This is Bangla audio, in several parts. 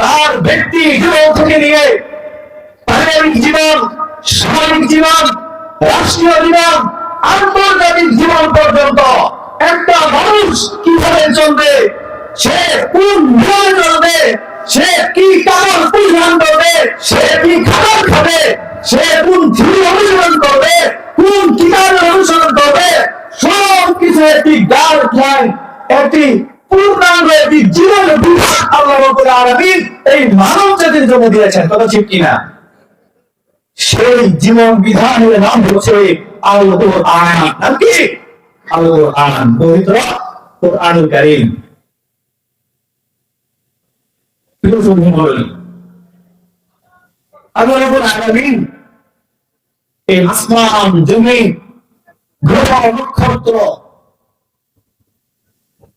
তার ব্যক্তি জীবন নিয়ে পারিবারিক জীবন সামাজিক জীবন, রাষ্ট্রীয় জীবন, আন্তর্জাতিক জীবন পর্যন্ত একটা মানুষ কীভাবে চলবে, সে কোন নিয়মে চলবে সে কি কাপড় পরিধান করবে, সে কি খাবার খাবে, সে কোন থিরি অনুসরণ করবে, কোন কিতাবের অনুসরণ করবে সব কিছু একটি গাইডলাইন একটি পূর্ণাঙ্গ একটি জীবন আল্লাহ রাব্বুল আলামিন এই মানব জাতির জন্য দিয়েছেন। কথা ঠিক কিনা? সেই জীবন বিধানের নাম হচ্ছে এই আসমান জমি গ্রহ, নক্ষত্র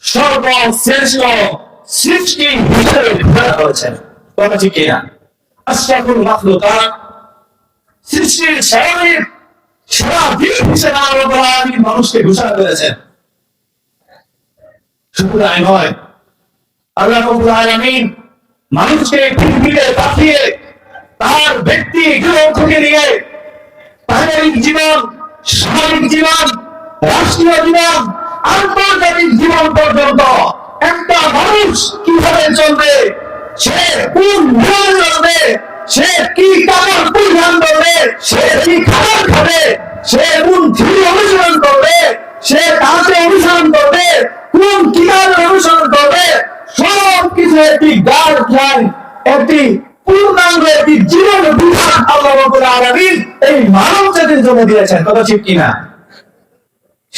সর্বশ্রেষ্ঠ সৃষ্টি হিসেবে ঘোষণা করেছেন। কথা ঠিক কিনা? আশরাফুল মাখলুকাত সৃষ্টির স্বাভাবিক সারা দিন হিসেবে আল্লাহ মানুষকে ঘোষণা করেছেন। শুধু তাই নয়, আল্লাহ মানুষকে পৃথিবীতে পাঠিয়ে তার ব্যক্তি থেকে নিয়ে পারিবারিক জীবন সামাজিক জীবন, রাষ্ট্রীয় জীবন আন্তর্জাতিক জীবন পর্যন্ত একটা মানুষ কীভাবে চলবে? সে কোন চলবে সে কি কাপড় পরিধান করবে? সে কি খাবার খাবে? সে কোন থিরি অনুসরণ করবে? সে কাকে অনুসরণ করবে? কোন কিতাবের অনুসরণ করবে? সব কিছু একটি গাইডলাইন একটি পূর্ণাঙ্গ, একটি জীবন বিধান আল্লাহ আলামিন এই মানব জাতির জন্য দিয়েছেন। কথা ঠিক কিনা?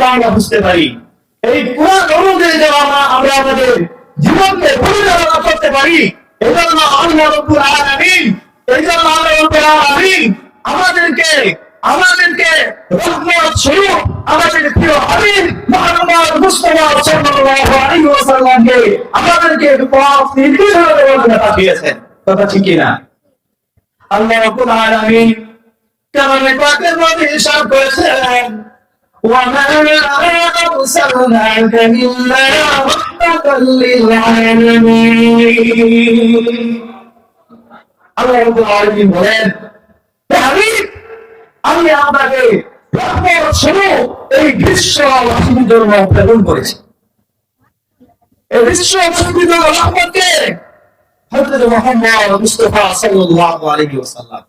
যেন আমরা বুঝতে পারি। এই কোরআন অনুযায়ী যেন আমরা আমাদের জীবনকে পরিচালনা করতে পারি। এই জন্য আল্লাহ রব্বুল এই জন্য আল্লাহ রব্বুল আমাদেরকে আমাদেরকে রহমত স্বরূপ আমাদের প্রিয় হাবিব মুহাম্মদ মুস্তাফা সাল্লাল্লাহু আলাইহি ওয়াসাল্লামকে আমাদেরকে পথ নির্দেশনা দেওয়ার জন্য পাঠিয়েছেন। কথা ঠিক কি না আল্লাহ রব্বুল আলামিন কালামে পাকের মধ্যে ইরশাদ করেছেন। وما أرسلناك إلا رحمة للعالمين আল্লাহ রাব্বুল আলামিন বলেন হে হাবিব আমি আপনাকে রহমত স্বরূপ এই বিশ্ববাসীর জন্য প্রেরণ করেছি এই বিশ্ববাসীর জন্য রহমতকে হযরত মুহাম্মদ মুস্তাফা সাল্লাল্লাহু আলাইহি ওয়াসাল্লাম